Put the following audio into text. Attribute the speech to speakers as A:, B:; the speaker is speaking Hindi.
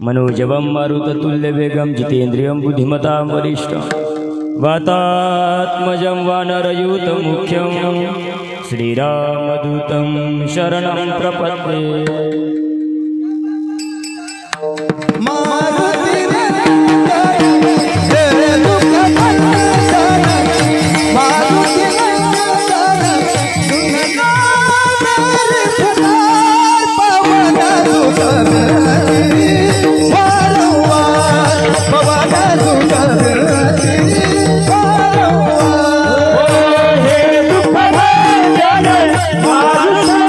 A: मनोजवं मारुततुल्यवेगं बुद्धिमता वरिष्ठ। वातात्मजं वानरयूतमुख्यं श्रीरामदूत शरण प्रपद्ये। 啊，